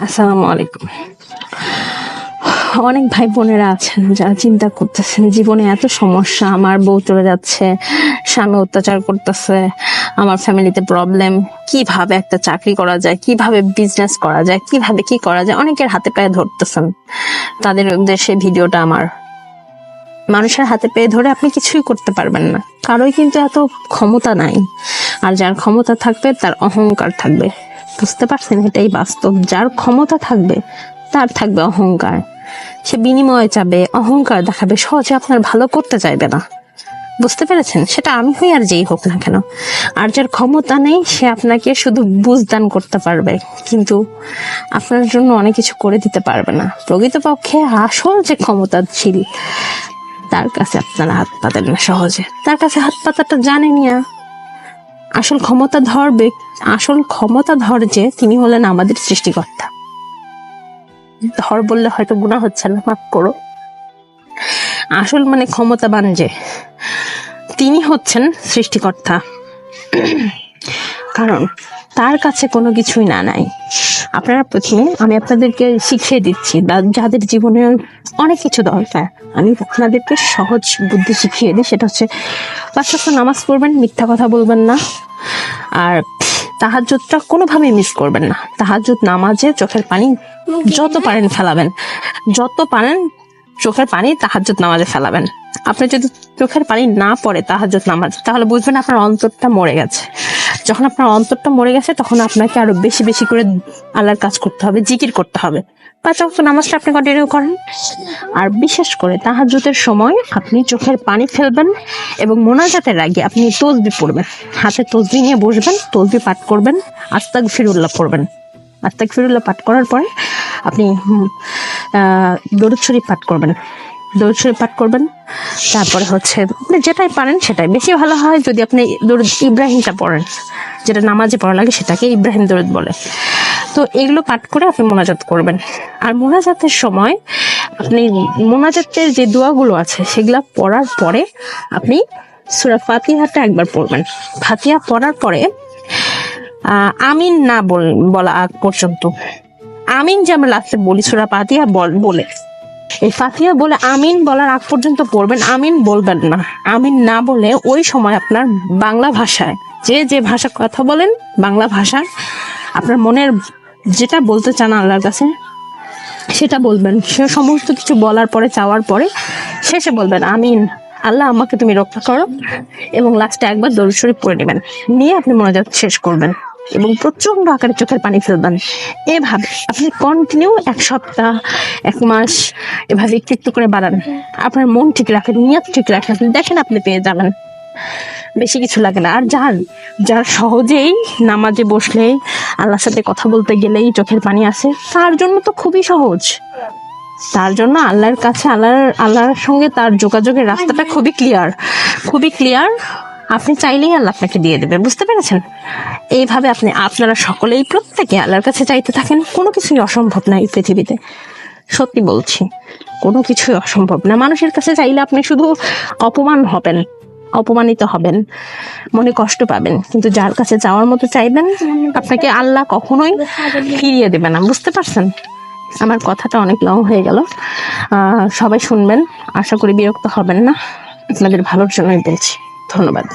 আসসালামু আলাইকুম অনেক ভাই বোনেরা আছেন যারা চিন্তা করতেছেন, জীবনে এত সমস্যা, আমার বউ চলে যাচ্ছে, স্বামী অত্যাচার করতেছে, আমার ফ্যামিলিতে প্রবলেম, কীভাবে একটা চাকরি করা যায়, কীভাবে বিজনেস করা যায়, কীভাবে কি করা যায়, অনেকের হাতে পায়ে ধরতেছেন। তাদের উদ্দেশ্যে ভিডিওটা আমার। মানুষের হাতে পেয়ে ধরে আপনি কিছুই করতে পারবেন না। কারোই কিন্তু এত ক্ষমতা নাই। আর যার ক্ষমতা থাকবে, তার অহংকার থাকবে। বুঝতে পারছেন? এটাই বাস্তব। যার ক্ষমতা থাকবে, তার থাকবে অহংকার। সে বিনিময়ে চাবে, অহংকার দেখাবে, সহজে আপনার ভালো করতে চাইবে না। বুঝতে পেরেছেন? সেটা আমি হই আর যেই হোক না কেন। আর যার ক্ষমতা নেই, সে আপনাকে শুধু বুঝদান করতে পারবে। কিন্তু আপনার জন্য অনেক কিছু করে দিতে পারবে না। প্রকৃতপক্ষে আসল যে ক্ষমতাশীল, তার কাছে আপনারা হাত পাতেন না সহজে। তার কাছে হাত পাতাটা জানেন না আসল ক্ষমতা ধর ব্যক- আসল ক্ষমতা ধর যে তিনি হলেন আমাদের সৃষ্টিকর্তা। ধর বললে হয়তো গুণা হচ্ছে না, মাফ করো। আসল মানে ক্ষমতাবান যে, তিনি হচ্ছেন সৃষ্টিকর্তা। কারণ তার কাছে কোনো কিছুই না, নাই। আপনারা প্রথমে আমি আপনাদেরকে শিখিয়ে দিচ্ছি বা- যাদের জীবনে অনেক কিছু দরকার, আমি আপনাদেরকে সহজ বুদ্ধি শিখিয়ে দিই, সেটা হচ্ছে পাঁচটা নামাজ পড়বেন, মিথ্যা কথা বলবেন না। আর তাহাজুদটা কোনোভাবেই মিস করবেন না। তাহাজুদ নামাজে চোখের পানি যত পারেন ফেলাবেন। যত পারেন চোখের পানি তাহাজুদ নামাজে ফেলাবেন। আপনি যদি চোখের পানি না পড়ে তাহাজুদ নামাজ, তাহলে বুঝবেন আপনার অন্তরটা মরে গেছে। যখন আপনার অন্তরটা মরে গেছে, তখন আপনাকে আরও বেশি বেশি করে আল্লাহর কাজ করতে হবে, জিকির করতে হবে। পাঁচ ওয়াক্ত নামাজটা আপনি কন্টিনিউ করেন। আর বিশেষ করে তাহাজুদের সময় আপনি চোখের পানি ফেলবেন এবং মোনাজাতের আগে আপনি তসবি পড়বেন। হাতে তসবি নিয়ে বসবেন, তসবি পাঠ করবেন আস্তাক ফিরুল্লাহ পড়বেন। আস্তাক ফিরুল্লাহ পাঠ করার পরে আপনি দরুদ শরীফ পাঠ করবেন। দরুদ পাঠ করবেন। তারপরে হচ্ছে আপনি যেটাই পারেন সেটাই। বেশি ভালো হয় যদি আপনি দরুদ ইব্রাহিমটা পড়েন। যেটা নামাজে পড়া লাগে সেটাকে ইব্রাহিম দরুদ বলে। তো এগুলো পাঠ করে আপনি মোনাজাত করবেন। আর মোনাজাতের সময় আপনি মোনাজাতের যে দোয়াগুলো আছে, সেগুলো পড়ার পরে আপনি সুরা ফাতিহাটা একবার পড়বেন। ফাতিহা পড়ার পরে আমিন না বল- আগ পর্যন্ত। আমিন যে আমরা লাস্টে বলি, সুরা ফাতিহা বলে। এই ফাতিয়া বলে আমিন বলার আগ পর্যন্ত পড়বেন, আমিন বলবেন না। আমিন না বলে ওই সময় আপনার বাংলা ভাষায়, যে যে ভাষা কথা বলেন, বাংলা ভাষায় আপনার মনের যেটা বলতে চান আল্লাহর কাছে, সেটা বলবেন। সে সমস্ত কিছু বলার পরে, চাওয়ার পরে, শেষে বলবেন, আমিন, আল্লাহ আমাকে তুমি রক্ষা করো এবং লাস্টে একবার দরুদ শরীফ পড়ে নেবেন। নিয়ে আপনি মনোজাত শেষ করবেন। এবং প্রচণ্ড আকারে চোখের পানি ফেলবেন এভাবে আপনি কন্টিনিউ এক সপ্তাহ, এক মাস এভাবে একটু একটু করে বাড়ান। আপনার মন ঠিক রাখেন, নিয়ত ঠিক রাখেন। আপনি দেখেন আপনি পেয়ে যাবেন। বেশি কিছু লাগে না। আর যার যার সহজেই নামাজে বসলেই, আল্লাহর সাথে কথা বলতে গেলেই চোখের পানি আসে, তার জন্য তো খুবই সহজ। তার জন্য আল্লাহর কাছে, আল্লাহর আল্লাহর সঙ্গে তার যোগাযোগের রাস্তাটা খুবই ক্লিয়ার খুবই ক্লিয়ার আপনি চাইলেই আল্লাহ আপনাকে দিয়ে দেবে, বুঝতে পেরেছেন? এইভাবে আপনি, আপনারা সকলেই প্রত্যেকে আল্লাহর কাছে চাইতে থাকেন, কোনো কিছুই অসম্ভব না এই পৃথিবীতে। সত্যি বলছি, কোনো কিছুই অসম্ভব না। মানুষের কাছে চাইলে আপনি শুধু অপমান হবেন, অপমানিত হবেন, মনে কষ্ট পাবেন, কিন্তু যার কাছে যাওয়ার মতো চাইবেন, আপনাকে আল্লাহ কখনোই ফিরিয়ে দেবে না, বুঝতে পারছেন? আমার কথাটা অনেক লং হয়ে গেল। সবাই শুনবেন, আশা করি বিরক্ত হবেন না। আপনাদের ভালোর জন্যই বলছি। ধন্যবাদ।